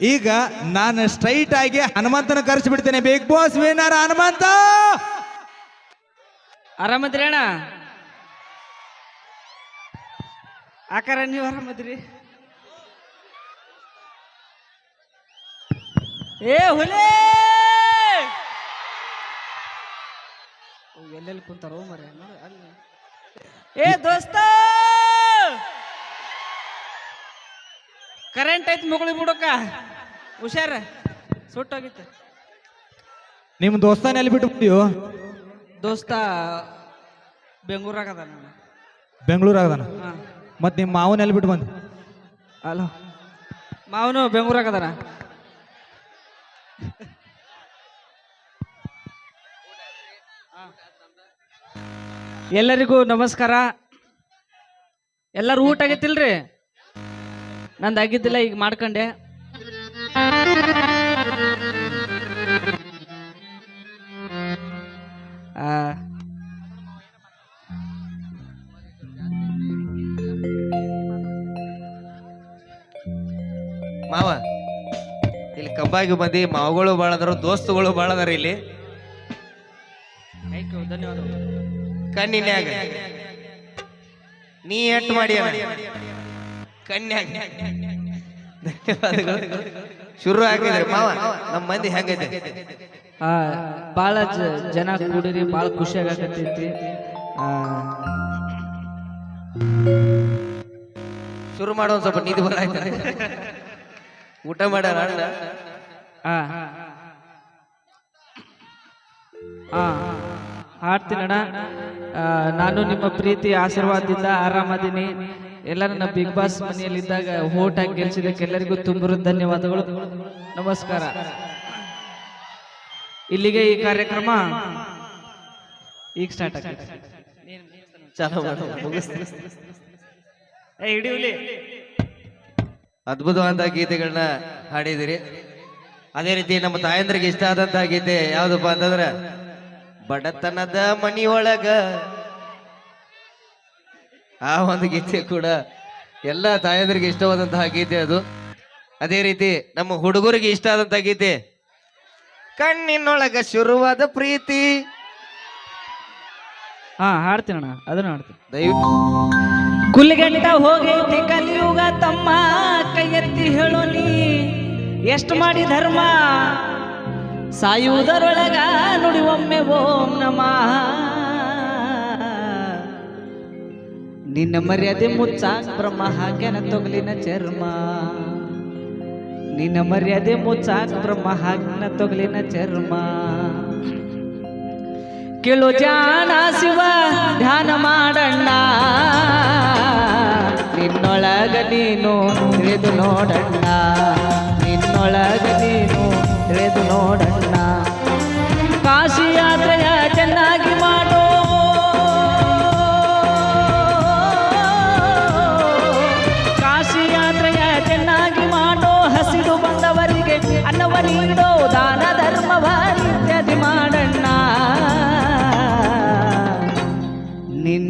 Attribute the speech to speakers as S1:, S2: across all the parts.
S1: ಈಗ ನಾನು ಸ್ಟ್ರೈಟ್ ಆಗಿ ಹನುಮಂತನ ಕರೆಸಿ ಬಿಡ್ತೇನೆ. Bigg Boss winner Hanumantha!
S2: ಆರಾಮದ್ರಿ ಅಣ್ಣ ಆಕಾರ ನೀವು ಆರಾಮದ್ರಿ? ಏ, ಹುಲಿ! ಎಲ್ಲೆಲ್ಲಿ ಕುಂತಾರೋ ಮರ ಏ, ದೋಸ್ತ! ಕರೆಂಟ್ ಐತಿ ಮುಗುಳಿ ಬಿಡಕ್ಕ. ಹುಷಾರ ಸುಟ್ಟೋಗಿತ್ತು.
S1: ನಿಮ್ಮ ದೋಸ್ತಾನ ಎಲ್ಲಿ ಬಿಟ್ಟು ಬಂದೀವು
S2: ದೋಸ್ತ ಬೆಂಗಳೂರಾಗ ಅದ ನಾನು
S1: ಬೆಂಗಳೂರಾಗ ಅದಾನ
S2: ಹಾಂ.
S1: ಮತ್ ನಿಮ್ಮ ಮಾವನ ಎಲ್ಲಿ ಬಿಟ್ಟು ಬಂದು?
S2: ಅಲೋ ಮಾವನು ಬೆಂಗಳೂರಾಗ ಅದಾನ ಎಲ್ಲರಿಗೂ ನಮಸ್ಕಾರ. ಎಲ್ಲರೂ ಊಟ ಆಗೈತಿಲ್ರಿ? ನಂದು ಆಗಿದ್ದಿಲ್ಲ ಈಗ ಮಾಡ್ಕೊಂಡೆ. ಆ,
S3: ಮಾವ ಇಲ್ಲಿ ಕಬ್ಬಾಗಿ ಬಂದಿ ಮಾವಗಳು ಭಾಳ ಅದಾರ ದೋಸ್ತುಗಳು ಭಾಳ ಅದಾರ ಇಲ್ಲಿ
S2: ಧನ್ಯವಾದ
S3: ಕಣ್ಣಿನ್ಯಾಗ. ನೀ ಎಟ್ ಮಾಡಿ ಕನ್ಯಾಗ ಧನ್ಯವಾದಗಳು. ಶುರು ಆಗಿದ್ರೆ ಮಾವ. ನಮ್ಮ ಮಂದಿ ಹೆಂಗೈತೆ?
S2: ಆ ಭಾಳ ಜನ ಕೂಡಿರಿ ಭಾಳ ಖುಷಿ ಆಗಕತ್ತೈತಿ. ಆ,
S3: ಶುರು ಮಾಡೋ ಒಂದ್ ಸ್ವಲ್ಪ ನಿಧಿ ಬರ ಊಟ ಮಾಡ್ಯಾರ ಅಣ್ಣ.
S2: ಆ, ಆ, ಹಾಡ್ತೀನಣ್ಣ ನಾನು ನಿಮ್ಮ ಪ್ರೀತಿ ಆಶೀರ್ವಾದದಿಂದ ಆರಾಮದೀನಿ. ಎಲ್ಲ ನನ್ನ ಬಿಗ್ ಬಾಸ್ ಮನೆಯಲ್ಲಿದ್ದಾಗ ಓಟ್ ಹಾಕಿ ಗೆಲ್ಸಿದ್ದಕ್ಕೆ ಎಲ್ಲರಿಗೂ ತುಂಬಿರು ಧನ್ಯವಾದಗಳು. ನಮಸ್ಕಾರ. ಇಲ್ಲಿಗೆ ಈ ಕಾರ್ಯಕ್ರಮ ಈಗ ಸ್ಟಾರ್ಟ್ ಆಗ್ತದೆ
S3: ಅದ್ಭುತವಾದ ಗೀತೆಗಳನ್ನ ಹಾಡಿದಿರಿ ಅದೇ ರೀತಿ ನಮ್ಮ ತಾಯಂದ್ರಿಗೆ ಇಷ್ಟ ಆದಂತಹ ಗೀತೆ ಯಾವ್ದಪ್ಪ ಅಂತಂದ್ರ ಬಡತನದ ಮನಿಯೊಳಗ ಆ ಒಂದು ಗೀತೆ ಕೂಡ ಎಲ್ಲ ತಾಯಂದ್ರಿಗೆ ಇಷ್ಟವಾದಂತಹ ಗೀತೆ ಅದು. ಅದೇ ರೀತಿ ನಮ್ಮ ಹುಡುಗರಿಗೆ ಇಷ್ಟ ಆದಂತಹ ಗೀತೆ. ಕಣ್ಣಿನೊಳಗ ಶುರುವಾದ ಪ್ರೀತಿ.
S2: ಹಾ ಹಾಡ್ತೀನಣ ಅದನ್ನ ಹಾಡ್ತೀನಿ.
S3: ದಯವಿಟ್ಟು
S2: ಕುಲ್ಗಂಟ ಹೋಗೈತಿ ಕಲಿಯುಗ ತಮ್ಮ ಕೈ ಎತ್ತಿ ಹೇಳೋ ನೀ ಎಷ್ಟು ಮಾಡಿ ಧರ್ಮ? ಸಾಯುವುದರೊಳಗ ನುಡಿ ಒಮ್ಮೆ ಓಂ ನಮಃ. ನಿನ್ನ ಮರ್ಯಾದೆ ಮುಚ್ಚಾಕ್ ಬ್ರಹ್ಮ ಹಾಕ್ಯಾನ ತೊಗಲಿನ ಚರ್ಮ. ನಿನ್ನ ಮರ್ಯಾದೆ ಮುಚ್ಚಾಕ್ ಬ್ರಹ್ಮ ಹಾಕ್ಯಾನ ತೊಗಲಿನ ಚರ್ಮ. ಕೇಳು ಜಾಣ ಶಿವ, ಧ್ಯಾನ ಮಾಡಣ್ಣ. ನಿನ್ನೊಳಗ ನೀನು ತಿಳಿದು ನೋಡಣ್ಣ. ನಿನ್ನೊಳಗ ನೀನು ತಿಳಿದು ನೋಡಣ್ಣ.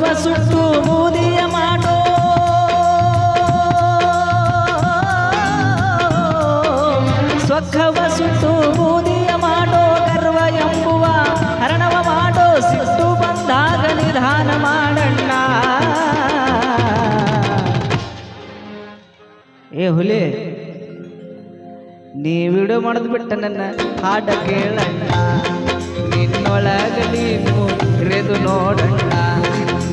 S2: ಸ್ವರ್ಗವ ಸುಟ್ಟು ಬೂದಿಯ ಮಾಡೋ. ಸ್ವಖವ ಸುಟ್ಟು ಬೂದಿಯ ಮಾಡೋ, ಗರ್ವ ಎಂಬುವ ಹರಣವ ಮಾಡೋ. ಸಿಟ್ಟು ಬಂದಾಗ ನಿಧಾನ ಮಾಡಣ್ಣ. ಏ ಹುಲಿ, ನೀ ವಿಡಿಯೋ ಮಾಡೋದು ಬಿಟ್ಟ ನನ್ನ ಹಾಡ ಕೇಳಣ್ಣ. ನಿನ್ನೊಳಗಲಿ ನಿನ್ನೊಳಗ ನೀನು ಇಳಿದು ನೋಡಣ್ಣ.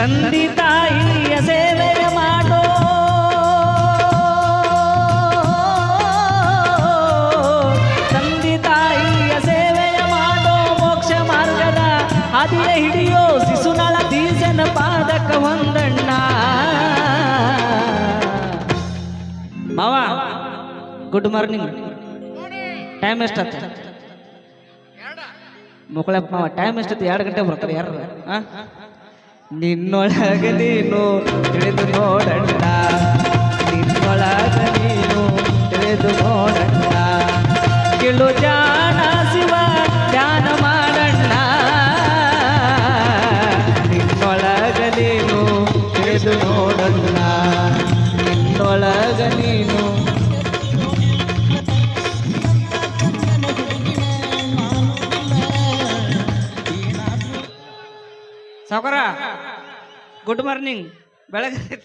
S2: ತಂದೆ ತಾಯಿಯ ಸೇವೆಯ ಮಾಡೋ ತಂದೆ ತಾಯಿಯ ಸೇವೆಯ ಮಾಡೋ ಮೋಕ್ಷ ಮಾರ್ಗದ ಹಾದಿಯ ಹಿಡಿಯೋ ಶಿಶುನಳ ಬೀಜನ ಪಾದಕ ಹೊಂದಣ್ಣ. ಮಾವ ಗುಡ್ ಮಾರ್ನಿಂಗ್ ಟೈಮ್ ಎಷ್ಟತ್ತ? ಮುಕ್ಕಳಪ್ಪ ಮಾವ ಟೈಮ್ ಎಷ್ಟತ್ತು? ಎರಡು ಗಂಟೆ ಬರ್ತಾರೆ ಯಾರು ಆ ನಿನ್ನೊಳಗ ನೀನು ತಿಳಿದು ನೋಡಣ್ಣ. ನಿನ್ನೊಳಗ ನೀನು ತಿಳಿದು ನೋಡಣ್ಣ. ಕಿಳು ಸಾವುಕಾರ ಗುಡ್ ಮಾರ್ನಿಂಗ್ ಬೆಳಗ್ಗೆ